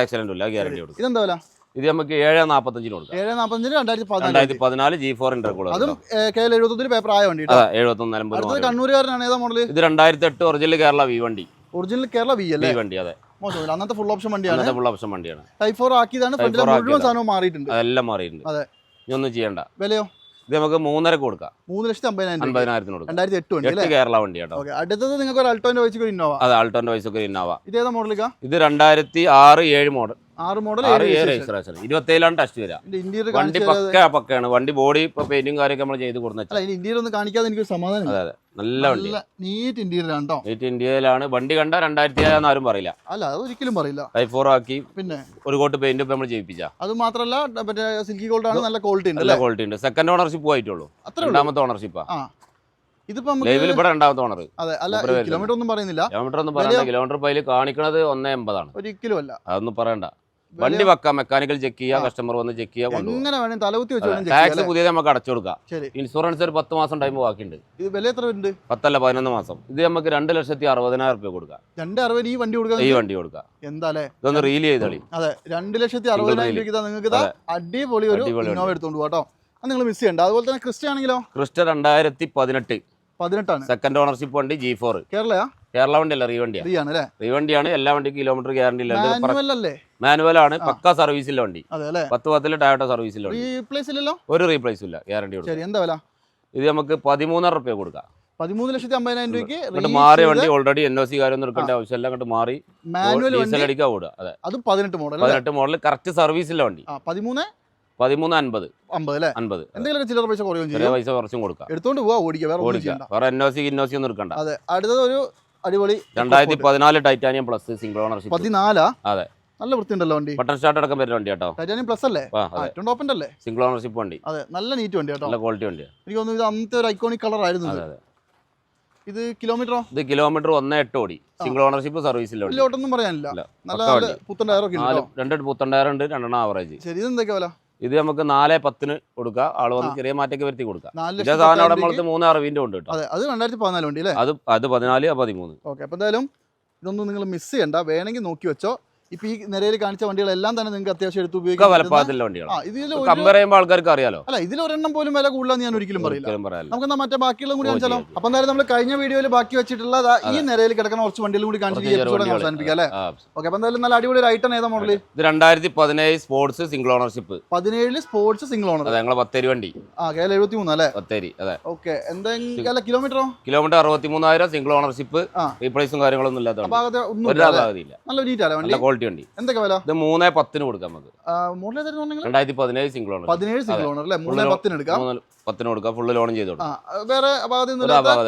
ആക്സിഡന്റ് ഇല്ല ഗ്യാരണ്ടി കൊടുക്കും. ഇതെന്താ വില? ഇത് നമുക്ക് ഏഴ് നാൽപ്പത്തഞ്ചിന് കൊടുക്കാം. ഏഴ് നാപ്പത്തഞ്ചിന് രണ്ടായിരത്തി പതിനാല് ജി ഫോർ ഇന്റർകൂളർ അതും എഴുപത്തൊന്നിൽ പേപ്പർ ആയ വണ്ടി എഴുപത്തൊന്ന് നിലമ്പൂർ കണ്ണൂരുകാരനാണ്. ഏതാ മോഡൽ ഇത് രണ്ടായിരത്തി എട്ട് ഒറിജിനൽ കേരള വി വണ്ടി. ഒറിജിനൽ കേരള വി വി അല്ലേ വണ്ടി അതെ. മോശമില്ല. അന്നത്തെ ഫുൾ ഓപ്ഷൻ വണ്ടിയാണ്. ഫുൾ ഓപ്ഷൻ വണ്ടിയാണ്. ടൈപ്പ് ഫോർ ആക്കിയതാണ്. Type ഫ്രണ്ടിലെ 4 മുഴുവൻ. സാധനവും മാറിയിട്ടുണ്ട്. എല്ലാം മാറിയിട്ടുണ്ട്. അതെ. ഇനി ഒന്നും ചെയ്യണ്ട. വിലയോ? ഇത് നമുക്ക് മൂന്നര കൊടുക്കാം. മൂന്ന് ലക്ഷത്തി അമ്പതിനായിരം രൂപ അൻപതിനായിരത്തിന് കൊടുക്കാം. രണ്ടായിരത്തി എട്ട് വണ്ടി കേരള വണ്ടി കേട്ടോ. അടുത്തത് നിങ്ങൾക്ക് ഒരു അൾട്ടോന്റെ ഒരു ഇന്നോവ. അതെ ആൾട്ടോന്റെ വയസ്സൊക്കെ ഇന്നോവ. ഇത് ഏതാ മോഡലിക്കാ ഇത് രണ്ടായിരത്തി ആറ് ഏഴ് മോഡൽ ആറ് മോഡൽ ആറ് ഏഴ് രജിസ്ട്രേഷൻ ഇരുപത്തേഴിലാണ് ടെസ്റ്റ് വരിക. ഇന്റീരിയർ വണ്ടി പക്ക പക്കയാണ് വണ്ടി ബോഡി പെയിന്റും കാര്യമൊക്കെ നമ്മൾ ചെയ്ത് കൊടുക്കുന്ന അല്ല ഇന്റീരിയർ ഒന്ന് കാണിക്കാതെ എനിക്ക് സമാധാനം അതെ അതെ. നല്ല വണ്ടി. നീറ്റ് കേട്ടോ നീറ്റ് ഇന്ത്യയിലാണ് വണ്ടി കണ്ട രണ്ടായിരത്തി ഏഴാന്ന് ആരും പറയില്ല. അല്ല അത് ഒരിക്കലും പറയില്ല. ടൈപ്പ് ഫോർ ആക്കി പിന്നെ? ഒരു കോട്ട് പെയിന്റ് ഇപ്പൊ നമ്മൾ ചെയ്യിപ്പിച്ച. അത് മാത്രല്ല മറ്റേ സിൽക്കി ഗോൾഡ് ആണ് നല്ല ക്വാളിറ്റി ഉണ്ട് നല്ല ക്വാളിറ്റി ഉണ്ട്. സെക്കൻഡ് ഓണർഷിപ്പ് ആയിട്ടുള്ളൂ അത്രേ രണ്ടാമത്തെ ഓണർഷിപ്പാ ഇതിപ്പോ നമുക്ക് ലൈവിൽ ഇവിടെ രണ്ടാമത്തെ ഓണർ അതെ അല്ല കിലോമീറ്റർ ഒന്നും പറയുന്നില്ല. കിലോമീറ്റർ ഒന്നും പറയണ്ട കിലോമീറ്റർ പൈൽ കാണിക്കണത് ഒന്നേ എൺപതാണ്. ഒരിക്കലും അല്ല. അതൊന്നും പറയണ്ട. വണ്ടി വെക്കാം മെക്കാനിക്കൽ ചെക്ക് ചെയ്യുക കസ്റ്റമർ വന്ന് ചെക്ക് ചെയ്യുക ടാക്സ് ചെയ്യാം പുതിയത് നമുക്ക് അടച്ചു കൊടുക്കാം. ഇൻഷുറൻസ് ഒരു പത്ത് മാസം ടൈം ബാക്കിയുണ്ട്. പത്തല്ല പതിനൊന്ന് മാസം. ഇത് നമുക്ക് രണ്ട് ലക്ഷത്തി അറുപതിനായിരം റുപ്യ കൊടുക്കാം. രണ്ട് അറുപത് ഈ വണ്ടി കൊടുക്കാൻ ഈ വണ്ടി കൊടുക്കാം. എന്താ ഇതൊന്ന് റീൽ ചെയ്തളി അതെ രണ്ട് ലക്ഷത്തി അറുപതിനായിരം നിങ്ങൾക്ക് അടിപൊളി ഒരു ഇന്നോവ എടുത്തോണ്ട് പോട്ടോ നിങ്ങൾ മിസ് ചെയ്യണ്ട. അതുപോലെ തന്നെ ക്രിസ്റ്റ ആണെങ്കിലോ ക്രിസ്റ്റ രണ്ടായിരത്തി പതിനെട്ട്. പതിനെട്ടാണ്. സെക്കൻഡ് ഓണർഷിപ്പ് വണ്ടി ജി ഫോർ കേരളയാ? കേരള വണ്ടി അല്ല റീവണ്ടിയാണ് ഫ്രീ ആണ് അല്ലേ? റീ വണ്ടിയാണ് എല്ലാ വണ്ടിക്കും കിലോമീറ്റർ ഗ്യാരണ്ടി മാനുവൽ ആണ് പക്ക സർവീസിലെ വണ്ടി. പത്ത് പത്തിൽ ടയോട്ട സർവീസിലെ ഒരു റീപ്ലേസ് ഇല്ല ഗ്യാരണ്ടി കൊടുക്കും. ഇത് നമുക്ക് പതിമൂന്നര റുപ്യ കൊടുക്കാം. പതിമൂന്ന് ലക്ഷത്തി അമ്പതിനായിരം രൂപയ്ക്ക് മാറിയ വണ്ടി ഓൾറെഡി എൻ ഒ സി കാര്യം എടുക്കേണ്ട ആവശ്യമില്ല അങ്ങോട്ട് മാറി. ഡീസൽ വണ്ടി അടിക്കാൻ ഓടുക അതെ. അത് പതിനെട്ട് മോഡൽ പതിനെട്ട് മോഡൽ കറക്റ്റ് സർവീസിലെ വണ്ടി. പതിമൂന്ന്? പതിമൂന്ന് അൻപത്. അൻപത് എന്തെങ്കിലും ചില്ലറ പൈസ കുറയും പൈസ കുറച്ചും കൊടുക്കാം. എടുത്തോണ്ട് പോവാ ഓടിക്കാം വേറെ ഒന്നും ഓടിക്കുക. ചെയ്യണ്ട. വേറെ N O C N O C ഒന്നും എടുക്കണ്ട. അതെ അടുത്തത് ഒരു അടിപൊളി രണ്ടായിരത്തി പതിനാല് ടൈറ്റാനിയം പ്ലസ് സിംഗിൾ ഓണർഷിപ്പ് പതിനാലാ? അതെ. നല്ല വൃത്തിയുണ്ടല്ലോ വണ്ടി. ബട്ടർ സ്റ്റാർട്ട് അടക്കം വരുന്ന വണ്ടി കേട്ടോ ടൈറ്റാനിയം പ്ലസ് അല്ലേ? ഏറ്റവും ഓപ്പൺ അല്ലേ? സിംഗിൾ ഓണർഷിപ്പ് വണ്ടി. അതെ നല്ല നീറ്റ് വണ്ടി കേട്ടോ. നല്ല ക്വാളിറ്റി വണ്ടി എനിക്ക് തോന്നുന്നു ഇത് അന്നത്തെ ഒരു ഐക്കോണിക് കളർ ആയിരുന്നു അതെ ഇത്. അതെ ഇത് കിലോമീറ്ററോ ഇത് കിലോമീറ്റർ ഒന്നേ എട്ട് ഓടി. സിംഗിൾ ഓണർഷിപ്പ് സർവീസിലുണ്ട് ഇതിലോട്ടൊന്നും പറയാനില്ല. നല്ല. പുത്തൻ ടയറൊക്കെ ഉണ്ടോ രണ്ട് പുത്തണ്ടായിരം രണ്ടെണ്ണം ആവറേജ് ശരി ഇതെന്തൊക്കെ വില? ഇത് നമുക്ക് നാല് പത്തിന് കൊടുക്കുക ആൾ വന്ന് ചെറിയ മാറ്റൊക്കെ വരുത്തി കൊടുക്കാം. ഇതേ സാധനം അവിടെ നമ്മളത്ത് മൂന്ന് അറുപതിന്റെ ഉണ്ട് കേട്ടോ. അതെ അത് രണ്ടായിരത്തി അത് അത് പതിനാല് പതിമൂന്ന്. ഓക്കെ അപ്പൊ എന്തായാലും ഇതൊന്നും നിങ്ങൾ മിസ് ചെയ്യണ്ട. വേണമെങ്കിൽ നോക്കി വെച്ചോ. ഇപ്പൊ ഈ നിരയിൽ കാണിച്ച വണ്ടികളെല്ലാം തന്നെ നിങ്ങൾക്ക് അത്യാവശ്യം എടുത്ത് ഉപയോഗിക്കാം കമ്പയർ ചെയ്യുമ്പോൾ ആൾക്കാർക്ക് അറിയാലോ. അല്ല ഇതിൽ ഒരെണ്ണം പോലും വില കൂടുതലാന്ന് ഞാൻ ഒരിക്കലും പറയില്ല. നമുക്ക് മറ്റേ ബാക്കിയുള്ള കൂടി കാണിച്ചാലോ? അപ്പൊ എന്തായാലും നമ്മൾ കഴിഞ്ഞ വീഡിയോയിൽ ബാക്കി വെച്ചിട്ടുള്ള ഈ നിരയിൽ കിടക്കുന്ന കുറച്ച് വണ്ടികൾ കൂടി കാണിച്ചിട്ട് ഈ എപ്പിസോഡ് അവസാനിപ്പിക്കാം അല്ലേ? ഓക്കെ അപ്പൊ എന്തായാലും നല്ല അടിപൊളി ഐറ്റം ഏതാ മോഡൽ ഇത് രണ്ടായിരത്തി പതിനേഴ് സ്പോർട്സ് സിംഗിൾ ഓണർഷിപ്പ്. പതിനേഴിൽ സ്പോർട്സ് സിംഗിൾ ഓണർ. ഞങ്ങളെ ബത്തേരി വണ്ടി. ആ കേരള എഴുപത്തി മൂന്ന് അല്ലേ? ബത്തേരി അതെ. ഓക്കെ എന്തെങ്കിലും കിലോമീറ്ററോ കിലോമീറ്റർ അറുപത്തി മൂന്നായിരം സിംഗിൾ ഓണർഷിപ്പ് ഈ റീപ്ലേസും കാര്യങ്ങളൊന്നും ഇല്ലാത്ത നല്ല നല്ല ക്വാളിറ്റി വണ്ടി. എന്തൊക്കെ വില? ഇത് മൂന്നേ പത്തിന് കൊടുക്കാം നമുക്ക്. രണ്ടായിരത്തി പതിനേഴ് സിംഗിൾ ഓണർ. പതിനേഴ് സിംഗിൾ ഓണർ അല്ലേ? മൂന്നേ പത്തിന് എടുക്കാം. പത്തിന് കൊടുക്കാം. ഫുള്ള് ലോൺ ചെയ്ത് കൊടുക്കാം. വേറെ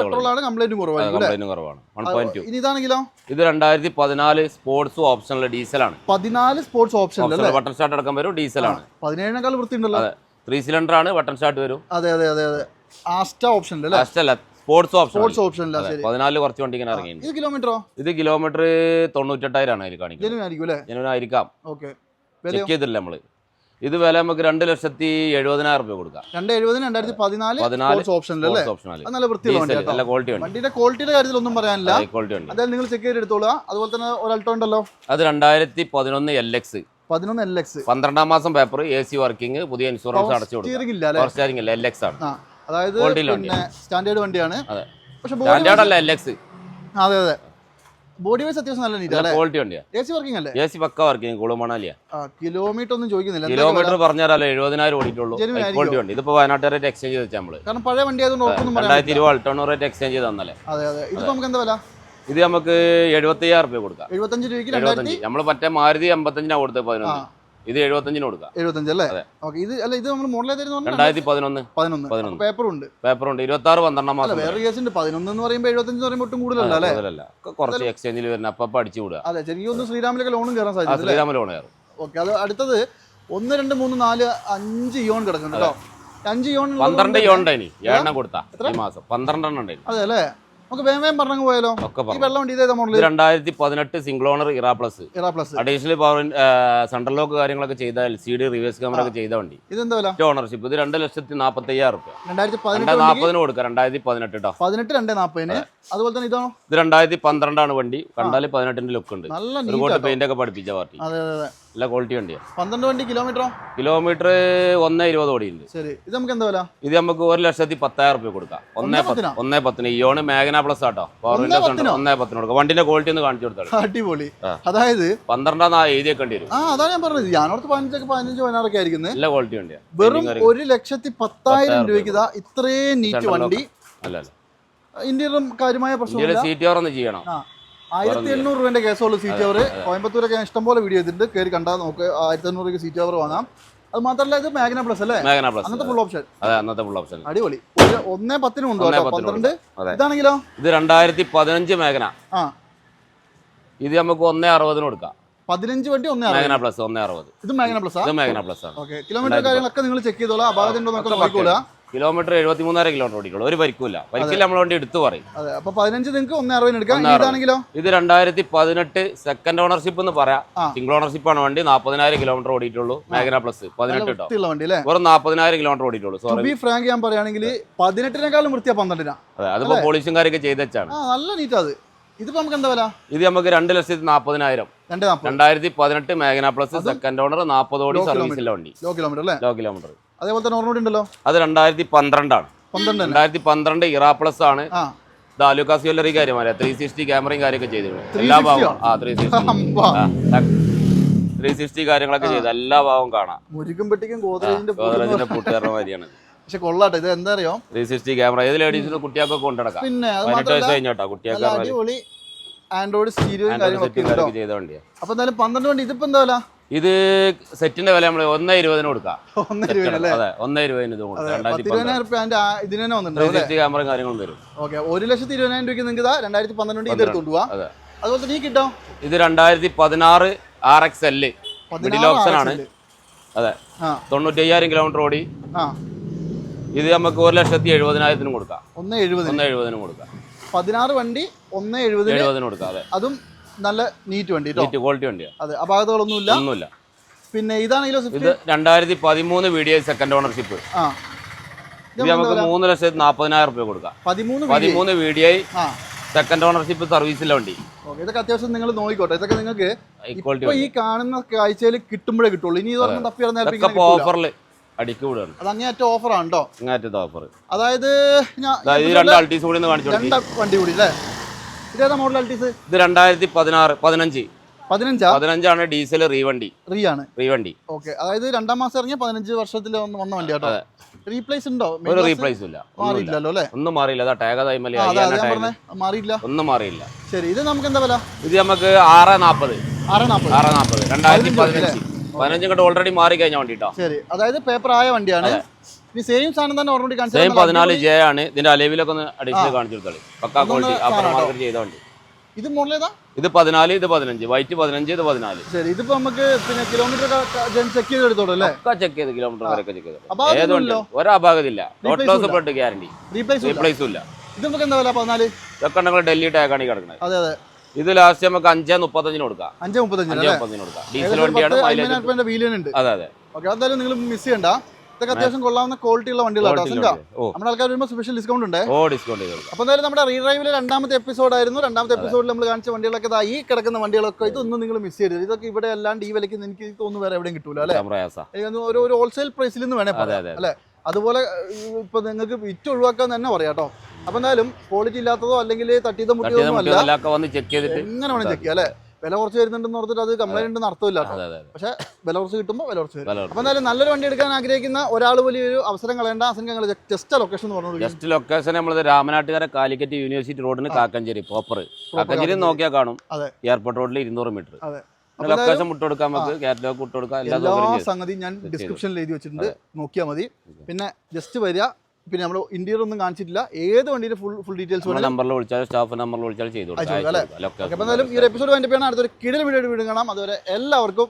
പെട്രോളാണ് കംപ്ലൈന്റ് ആണ് കുറവാണ്. വൺ പോയിന്റ് ടു ഇനി ഇതാണെങ്കിലോ? ഇത് രണ്ടായിരത്തി പതിനാല് സ്പോർട്സ് ഓപ്ഷനിലെ ഡീസലാണ്. പതിനാല് സ്പോർട്സ് ഓപ്ഷൻ ബട്ടൺ സ്റ്റാർട്ട് അടക്കം വരും ഡീസലാണ്. പതിനേഴിനേക്കാൾ വൃത്തിയുണ്ടല്ലോ. ഉണ്ടല്ലോ ത്രീ സിലിണ്ടർ ആണ് ബട്ടൺ സ്റ്റാർട്ട് വരും. അതെ അതെ അതെ അതെ. ആസ്റ്റ ഓപ്ഷൻ അല്ലേ? അല്ല സ്പോർട്സ് ഓപ്ഷൻ സ്പോർട്സ് ഓപ്ഷൻ അല്ല ശരി. പതിനാലിൽ കുറച്ച് വണ്ടി ഇങ്ങനെ ഇറങ്ങി ഇത് കിലോമീറ്ററോ ഇത് കിലോമീറ്റർ തൊണ്ണൂറ്റെട്ടായിരം ആണ് അതിൽ കാണിക്കുന്നത്. ജനുവൻ ആയിരിക്കും അല്ലേ? ജനുവനായിരിക്കാം ഓക്കെ. ചെക്ക് ചെയ്തില്ല നമ്മൾ. ഇത് വില നമുക്ക് രണ്ട് ലക്ഷത്തി എഴുപതിനായിരം രൂപ കൊടുക്കാം. രണ്ട് എഴുപതിന് രണ്ടായിരത്തി പതിനാല് പതിനാല് സ്പോർട്സ് ഓപ്ഷൻ അല്ലേ? ഓപ്ഷനാല് അത് നല്ല വൃത്തിയുള്ള ക്വാളിറ്റി ഉണ്ട് വണ്ടിയുടെ ക്വാളിറ്റിയുടെ കാര്യത്തിൽ ഒന്നും പറയാനില്ല. ക്വാളിറ്റി ഉണ്ട് അതായത് നിങ്ങൾ ചെക്ക് ചെയ്ത് എടുത്തോളുക. അതുപോലെ തന്നെ ഒരു അൾട്ടോ ഉണ്ടല്ലോ. അത് രണ്ടായിരത്തി പതിനൊന്ന് എൽ എക്സ് പതിനൊന്ന് എൽ എക്സ് പന്ത്രണ്ടാം മാസം പേപ്പർ എ സി വർക്കിംഗ് പുതിയ ഇൻഷുറൻസ് അടച്ചു കൊടുക്കും. സ്റ്റിയറിംഗ് ഇല്ല അല്ലേ? എൽ എക്സ് ആണ്. അതായത് പിന്നെ സ്റ്റാൻഡേർഡ് വണ്ടിയാണ്. അതെ. പക്ഷെ സ്റ്റാൻഡേർഡ് അല്ല എൽ എക്സ് അതെ അതെ. ബോഡി വൈസ് അത്യാവശ്യം നല്ല നീറ്റ് ക്വാളിറ്റി വണ്ടിയാ. എ സി വർക്കിംഗ് അല്ലേ? എ സി പക്ക വർക്കിംഗ് കുളുമണാലിയാ കിലോമീറ്റർ ഒന്നും ചോദിക്കുന്നില്ല. കിലോമീറ്റർ പറഞ്ഞാലോ എഴുപതിനായിരം ഓടിയിട്ടുള്ളൂ. ക്വാളിറ്റി വണ്ടി. ഇതിപ്പോ വയനാട്ടുകാരായിട്ട് എക്സ്ചേഞ്ച് ചെയ്ത് നമ്മൾ. കാരണം പഴയ വണ്ടി ആയതുകൊണ്ട് പറയാൻ രണ്ടായിരത്തി ഇരുപത് അൾട്ടോണോ റേറ്റ് എക്സ്ചേഞ്ച് ചെയ്ത് തന്നല്ലേ. അതെ അതെ. ഇതിപ്പോ നമുക്ക് എന്താ വില? ഇത് നമുക്ക് എഴുപത്തി രൂപ റുപ്യ കൊടുക്കാം. എഴുപത്തഞ്ച് രൂപയ്ക്ക് എഴുപത്തഞ്ച്. നമ്മൾ മറ്റേ മാരുതി എൺപത്തഞ്ചിനാണ് കൊടുത്തത് പതിനൊന്ന്. ഇത് എഴുപത്തഞ്ചിന് കൊടുക്കാം. എഴുപത്തഞ്ച് അല്ലേ. ഓക്കെ. ഇത് അല്ല ഇത് നമ്മൾ മോഡൽ രണ്ടായിരത്തി പതിനൊന്ന് പതിനൊന്ന് പതിനൊന്ന്. പേപ്പറും ഉണ്ട് പേപ്പറുണ്ട്. ഇരുപത്തി ആറ് പന്ത്രണ്ടാം മാസം വേറെ കേസ് ഉണ്ട്. പതിനൊന്ന് എന്ന് പറയുമ്പോൾ എഴുപത്തഞ്ച് പറയുമ്പോൾ ഒട്ടും കൂടുതലല്ല അല്ലേ? കുറച്ച് എക്സ്ചേഞ്ചിൽ വരുന്ന അപ്പൊ അടിച്ചു വിടുക. അതെ ശരിക്കും ഒന്ന് ശ്രീരാമിലൊക്കെ ലോണും കയറാൻ സാധിക്കും ശ്രീരാമ ലോൺ കയറും ഓക്കെ അത് അടുത്തത് ഒന്ന് രണ്ട് മൂന്ന് നാല് അഞ്ച് യോൺ കിടക്കുന്നുണ്ടോ അഞ്ച് യോൺ പന്ത്രണ്ട് യോൺ ഉണ്ടായി ഏഴെണ്ണം കൊടുത്താ. ഈ മാസം. പന്ത്രണ്ടെണ്ണം ഉണ്ടായി അതെ അല്ലേ? നമുക്ക് വേഗം വേഗം പറഞ്ഞു പോയാലോ? ഒക്കെ ഈ പറഞ്ഞു. വെള്ളം വണ്ടി ഇതേതാ മോഡൽ രണ്ടായിരത്തി പതിനെട്ട് single owner Era plus Era plus additional power central lock കാര്യങ്ങളൊക്കെ ചെയ്ത L C D reverse camera ഒക്കെ ചെയ്ത വണ്ടി. ഇതെന്താ വില? ഒറ്റ ഓണർഷിപ്പ് ഇത് രണ്ട് ലക്ഷത്തി നാൽപ്പത്തി അയ്യായിരം റുപ്യ രണ്ടായിരത്തി പതിനെട്ട് നാൽപ്പതിന് കൊടുക്കുക രണ്ടായിരത്തി പതിനെട്ട് കേട്ടോ പതിനെട്ട് രണ്ട് നാൽപ്പതിന് അതുപോലെ തന്നെ ഇതാണോ? ഇത് രണ്ടായിരത്തി പന്ത്രണ്ടാണ് വണ്ടി കണ്ടാൽ പതിനെട്ടിന്റെ ലുക്ക് ഉണ്ട്. നല്ല ഒരു നീറ്റ് കോട്ട് പെയിന്റ് ഒക്കെ പഠിപ്പിച്ച പാർട്ടി അതെ അതെ അതെ. നല്ല ക്വാളിറ്റി വണ്ടിയാണ് പന്ത്രണ്ട് വണ്ടി കിലോമീറ്ററോ കിലോമീറ്റർ ഒന്നേ ഇരുപത് ഓടിയുണ്ട് ശരി. ഇത് നമുക്ക് എന്താ വില? ഇത് നമുക്ക് ഒരു ലക്ഷത്തി പത്തായിരം റുപ്യ കൊടുക്കാം. ഒന്നേ പത്തിന് പത്ത് പത്തിനോ? ഒന്നേ പത്തിന്. Eon Magna plus auto. Power ഒന്നേ വിൻഡോസ് ഉണ്ട്. ഒന്നേ പത്തിന് കൊടുക്കാം. വണ്ടിന്റെ ക്വാളിറ്റി ഒന്ന് കാണിച്ചു കൊടുത്താൽ അടിപൊളി. അതായത്? പന്ത്രണ്ടാം നാ എഴുതി വെക്കേണ്ടി വരും. ആ അതാണ് ഞാൻ പറഞ്ഞത്. ഞാനോടത്ത് പതിനഞ്ചൊക്കെ പതിനഞ്ച് പതിനാറൊക്കെ ആയിരിക്കുന്നത് നല്ല ക്വാളിറ്റി വണ്ടിയാണ് വെറും ഒരു ലക്ഷത്തി പത്തായിരം രൂപയ്ക്ക് ഇതാ ഇത്രയും നീറ്റ് വണ്ടി. അല്ല അല്ല. ഇന്ത്യയിലും കാര്യമായ പ്രശ്നം സീറ്റ് ചെയ്യണം. ആയിരത്തി എണ്ണൂറ് രൂപന്റെ കേസുള്ളൂ സീറ്റ് അവർ കോയമ്പത്തൂരൊക്കെ ഞാൻ ഇഷ്ടംപോലെ വീഡിയോ ചെയ്തിട്ടുണ്ട് കയറി കണ്ടാൽ നമുക്ക് ആയിരത്തി എണ്ണൂറ് രൂപ സീറ്റ് അവർ വാങ്ങാം. അത് മാത്രമല്ല ഇത് മാഗ്ന പ്ലസ് അല്ലേ? മേഘന പ്ലസ് അന്നത്തെ ഫുൾ ഓപ്ഷൻ അതെ അന്നത്തെ ഫുൾ ഓപ്ഷൻ അടിപൊളി. ഒന്നേ പത്തിനും ഉണ്ട് പന്ത്രണ്ട്. ഇതാണെങ്കിലോ? ഇത് രണ്ടായിരത്തി പതിനഞ്ച് മേഘന ആ. ഇത് നമുക്ക് ഒന്നേ അറുപതിന് കൊടുക്കാം. പതിനഞ്ച് വണ്ടി ഒന്നേ മേഘന പ്ലസ് ഒന്നേ അറുപത്. ഇത് മാഗ്ന പ്ലസ് ആ? ഇത് മേഘന പ്ലസ് ആണ്. ഓക്കെ കിലോമീറ്റർ കാര്യങ്ങളൊക്കെ നിങ്ങൾ ചെക്ക് ചെയ്തോളാം. അപാകതയുണ്ടോ എന്നൊക്കെ നോക്കിക്കോളുക കിലോമീറ്റർ എഴുപത്തി മൂന്നര കിലോമീറ്റർ ഓടിക്കുള്ളൂ ഒരു പരിക്കില്ല പരിക്കില്ല നമ്മൾ വണ്ടി എടുത്തു പറയും. അതെ അപ്പൊ പതിനഞ്ച് നിങ്ങൾക്ക് ഒന്ന് അറുപതിന് എടുക്കാം. ഇതാണെങ്കിലോ? ഇത് രണ്ടായിരത്തി പതിനെട്ട് സെക്കൻഡ് ഓണർഷിപ്പ് എന്ന് പറയാം. സിംഗിൾ ഓണർഷിപ്പ് ആണ് വണ്ടി. നാൽപ്പതിനായിരം കിലോമീറ്റർ ഓടിയിട്ടുള്ളൂ. മേഘന പ്ലസ് പതിനെട്ട് കിട്ടും വെറും നാൽപ്പതിനായിരം കിലോമീറ്റർ ഓടിയിട്ടുള്ളൂ. സോറി ഫ്രാങ്ക് ഞാൻ പറയുകയാണെങ്കിൽ പതിനെട്ടിനേക്കാളും വൃത്തിയാ പന്ത്രണ്ടിനാ. അതെ അതിപ്പോ പോളിഷും കാര്യമൊക്കെ ചെയ്തച്ചാണ്. നല്ല നീറ്റ് അത്. ഇതിപ്പോ നമുക്ക് എന്താ വില? ഇത് നമുക്ക് രണ്ട് ലക്ഷത്തി നാൽപ്പതിനായിരം രണ്ടേ രണ്ടായിരത്തി പതിനെട്ട് Magna plus second owner service സർവീസിലെ വണ്ടി. ലോ കിലോമീറ്റർ അല്ലേ? ലോ കിലോമീറ്റർ അതേപോലെ തന്നെ ഓർമ്മ ഉണ്ടല്ലോ? അത് രണ്ടായിരത്തി പന്ത്രണ്ടാണ് പന്ത്രണ്ട് രണ്ടായിരത്തി പന്ത്രണ്ട് ഇറാ പ്ലസ് ആണ്. ആ. ദാലുക്കാസ് ജ്വല്ലറി കാര്യമല്ല ത്രീ സിക്സ്റ്റി ക്യാമറയും കാര്യമൊക്കെ ചെയ്തിട്ടുണ്ട് എല്ലാ ഭാഗവും. ആ? Three sixty. ത്രീ സിക്സ്റ്റി കാര്യങ്ങളൊക്കെ ചെയ്ത് എല്ലാ ഭാഗവും കാണാം. മുരുകുമ്പെട്ടിക്കും ഗോദ്രേജിന്റെ ഗോദറേജിന്റെ കൂട്ടുകാരൻ മാതിരിയാണ് പക്ഷെ കൊള്ളാട്ടെ. ഇത് എന്താ അറിയോ ത്രീ സിക്സ്റ്റി ക്യാമറ ഏത് ലേഡീസിന് കുട്ടിയൊക്കെ കൊണ്ടുനടക്കാം? പിന്നെ അത് പതിനെട്ട് വയസ്സ് മാത്രമല്ല കഴിഞ്ഞോട്ടോ കുട്ടിയൊക്കെ നല്ല അടിപൊളി ആൻഡ്രോയിഡ് സ്റ്റീരിയോ കാര്യങ്ങളൊക്കെ ഉണ്ടോ? കാര്യമൊക്കെ ചെയ്ത വണ്ടിയാണ് അപ്പൊ എന്തായാലും പന്ത്രണ്ട് വണ്ടി. ഇതിപ്പോ എന്താ വില? ഇത് സെറ്റിന്റെ വില നമ്മൾ ഒന്നേ ഇരുപതിന് കൊടുക്കാം. അല്ലേ? അതെ ഒന്നേ ഇരുപതിന് ഇത് കൊടുക്കാം. രണ്ടായിരത്തി പത്തിരുപതിനായിരം റുപ്യ അതിന്റെ ആ- ഇതിന് തന്നെ ത്രീ വന്നിട്ടുണ്ടാവും അല്ലേ സിക്സ്റ്റി ക്യാമറയും കാര്യങ്ങളും വരും. ഓക്കെ ഒരു ലക്ഷത്തി ഇരുപതിനായിരം രൂപയ്ക്ക് നിങ്ങൾക്ക് ഇതാ രണ്ടായിരത്തി പന്ത്രണ്ട് വണ്ടി ഇത് എടുത്തോണ്ട് പോവാ. അതെ. അതുപോലെ തന്നെ ഈ കിട്ടോ? ഇത് രണ്ടായിരത്തി പതിനാറ് R X L middle option ആണ്. അതെ. ആ. തൊണ്ണൂറ്റി അയ്യായിരം കിലോമീറ്റർ ഓടി. ആ. ഇത് നമുക്ക് ഒരു ലക്ഷത്തി എഴുപതിനായിരത്തിനും കൊടുക്കാം. ഒന്ന് എഴുപത് ഒന്ന് എഴുപതിനും കൊടുക്കാം. പതിനാറ് വണ്ടി ഒന്ന് എഴുപതിന്. എഴുപതിനും കൊടുക്കാം അതെ. അതും നല്ല നീറ്റ് വണ്ടി നീറ്റ് ക്വാളിറ്റി വണ്ടിയാണ് അതെ അപാകതകളൊന്നുമില്ല ഒന്നുമില്ല. പിന്നെ ഇതാണെങ്കിലോ ഇത് രണ്ടായിരത്തി പതിമൂന്ന് V D I second ownership. ആ. ഇത് നമുക്ക് മൂന്ന് ലക്ഷത്തി നാൽപ്പതിനായിരം റുപ്യ കൊടുക്കാം. പതിമൂന്ന്. പതിമൂന്ന് വി ഡി ഐ ആ. സെക്കൻഡ് ഓണർഷിപ്പ് സർവീസിലെ വണ്ടി. ഇതൊക്കെ അത്യാവശ്യം നിങ്ങൾ നോക്കിക്കോട്ടെ. ഇതൊക്കെ നിങ്ങൾക്ക് ഇപ്പൊ ഈ കാണുന്ന കാഴ്ചയിൽ കിട്ടുമ്പോഴേ കിട്ടുള്ളൂ. ഇനി ഓഫറിൽ അടിക്ക് വിടുകയാണ്. അത് അങ്ങേയറ്റം ഓഫറാണ് കേട്ടോ അങ്ങേറ്റത്തെ ഓഫർ അതായത് ഞാൻ ഈ രണ്ട് അൾട്ടീസ് കൂടി ഒന്ന് കാണിച്ചു രണ്ട് വണ്ടി കൂടി അല്ലേ ഇതേതാ മോഡൽ അൾട്ടീസ് ഇത് രണ്ടായിരത്തി പതിനാറ് പതിനഞ്ച്. പതിനഞ്ചാ? പതിനഞ്ചാണ് ഡീസൽ റീവണ്ടി റീ ആണ്. റീവണ്ടി ഓക്കെ. അതായത് രണ്ടാം മാസം ഇറങ്ങിയ പതിനഞ്ച് വർഷത്തിൽ വന്ന വണ്ടി കേട്ടോ റീപ്ലേസ് ഉണ്ടോ? ഒരു റീപ്ലേസ് ഇല്ല. മാറിയില്ലല്ലോ അല്ലേ ഒന്നും മാറിയില്ല. അതാ ടേഗ തൈമലി ആ, ഞാൻ ടേഗ്. മാറിയില്ല ഒന്നും മാറിയില്ല. ശരി ഇത് നമുക്ക് എന്താ വില? ഇത് നമുക്ക് ആറ് നാൽപ്പത് ആറ് നാൽപ്പത് ആറ് നാൽപ്പത് രണ്ടായിരത്തി പതിനഞ്ച് പതിനഞ്ച് കണ്ട് ഓൾറെഡി മാറി കഴിഞ്ഞ വണ്ടിട്ടോ. ശരി. അതായത് പേപ്പർ ആയ വണ്ടിയാണ്. സെയിം സാധനം തന്നെ ഓൾറെഡി സെയിം പതിനാല് ജെ ആണ്. ഇതിന്റെ അലവിലൊക്കെ ഒന്ന് അഡീഷണൽ കാണിച്ചു കൊടുത്താളി. പക്കാ ക്വാളിറ്റി മാർക്കറ്റ് ചെയ്ത വണ്ടി. ഇത് മോഡൽ ഇത് പതിനാല് ഇത് പതിനഞ്ച്. വൈറ്റ് പതിനഞ്ച് ഇത് പതിനാല്. ശരി. ഇതിപ്പോ നമുക്ക് പിന്നെ കിലോമീറ്റർ ചെക്ക് ചെയ്ത് എടുത്തോളൂ അല്ലേ? ഒക്കെ ചെക്ക് ചെയ്ത് കിലോമീറ്റർ വരെയൊക്കെ ചെക്ക് ചെയ്ത് അപാകത ഏത് വണ്ടി ഒരപാകതില്ല ലോസ്. ബ്ലഡ് ഗ്യാരണ്ടി റീപ്ലേസും ഇല്ല. ഇത് നമുക്ക് എന്താ വില? പതിനാല്? ഇതൊക്കെ ഡൽഹി ടാഗാണ് കിടക്കുന്നത് അതെ അതെ. ഇത് ലാസ്റ്റ് നമുക്ക് അഞ്ചേ മുപ്പത്തഞ്ചിന് കൊടുക്കാം. അഞ്ച് മുപ്പത്തഞ്ചിന് കൊടുക്കാം. ഡീസൽ വണ്ടിയാണ് ഉണ്ട്. അതെ അതെ. ഓക്കെ എന്തായാലും നിങ്ങൾ മിസ് ചെയ്യണ്ട. ഇതൊക്കെ അത്യാവശ്യം കൊള്ളാവുന്ന ക്വാളിറ്റി ഉള്ള വണ്ടികളാണ് നമ്മുടെ ആൾക്കാർ വരുമ്പോൾ സ്പെഷ്യൽ ഡിസ്കൗണ്ട് ഉണ്ട്? ഓ ഡിസ്കൗണ്ട് അപ്പോൾ എന്തായാലും നമ്മുടെ റീഡ്രൈവിലെ രണ്ടാമത്തെ എപ്പിസോഡ് ആയിരുന്നു. രണ്ടാമത്തെ എപ്പിസോഡിൽ നമ്മൾ കാണിച്ച വണ്ടികളൊക്കെ ഈ കിടക്കുന്ന വണ്ടികളൊക്കെ ഇതൊന്നും നിങ്ങൾ മിസ് ചെയ്യരുത്. ഇതൊക്കെ ഇവിടെ അല്ലാണ്ട് ഈ വിലയ്ക്ക് എനിക്ക് തോന്നുന്നു വേറെ എവിടെയും കിട്ടൂല അല്ലേ? ഒരു ഹോൾസെയിൽ പ്രൈസിൽ നിന്ന് വേണേ അല്ലേ? അതുപോലെ ഇപ്പൊ നിങ്ങൾക്ക് വിറ്റ് ഒഴിവാക്കാൻ തന്നെ പറയാം കേട്ടോ. അപ്പൊ എന്തായാലും ക്വാളിറ്റി ഇല്ലാത്തതോ അല്ലെങ്കിൽ തട്ടിയതോ മുട്ടിയതോ അല്ല. മുട്ടിയതെല്ലാം വന്ന് ചെക്ക് ചെയ്തിട്ട് എങ്ങനെ വേണം ചെക്ക് ചെയ്യാം അല്ലേ? വില കുറച്ച് വരുന്നുണ്ടെന്ന് ഓർത്തിട്ട് അത് കംപ്ലൈന്റ് ഉണ്ടെന്ന് അർത്ഥമില്ല. പക്ഷെ വില കുറച്ച് കിട്ടുമ്പോൾ വില കുറച്ച് വരും. അപ്പം എന്തായാലും നല്ലൊരു വണ്ടി എടുക്കാൻ ആഗ്രഹിക്കുന്ന ഒരാൾ വലിയൊരു അവസരം കളയേണ്ട. അസൻ ഞങ്ങൾ ജസ്റ്റ് ലൊക്കേഷൻ എന്ന് പറഞ്ഞു ജസ്റ്റ് ലൊക്കേഷൻ നമ്മളത് രാമനാട്ടുകാരെ കാലിക്കറ്റ് യൂണിവേഴ്സിറ്റി റോഡിന് കാക്കഞ്ചേരി പ്രോപ്പർ കാക്കഞ്ചേരി നോക്കിയാൽ കാണും. എയർപോർട്ട് റോഡിൽ ഇരുന്നൂറ് മീറ്റർ അതെ. ലൊക്കേഷൻ വിട്ടുകൊടുക്കാൻ നമുക്ക് കാറ്റലോഗ് വിട്ടുകൊടുക്കാം എല്ലാ സംഗതി. ഞാൻ ഡിസ്ക്രിപ്ഷനിൽ എഴുതി വെച്ചിട്ടുണ്ട്. നോക്കിയാൽ മതി. പിന്നെ ജസ്റ്റ് വരിക. പിന്നെ നമ്മൾ ഇന്ത്യയിൽ ഒന്നും കാണിച്ചിട്ടില്ല. ഏത് വണ്ടിയുടെ ഫുൾ ഫുൾ ഡീറ്റെയിൽസ് നമ്പറിൽ വിളിച്ചാൽ സ്റ്റാഫ് നമ്പറിൽ വിളിച്ചാൽ ചെയ്തു എന്തായാലും ഈ ഒരു എപ്പിസോഡ് വേണ്ടി അടുത്തൊരു കിടൽ വീഡിയോ വീണ്ടും കാണാം. അതുവരെ എല്ലാവർക്കും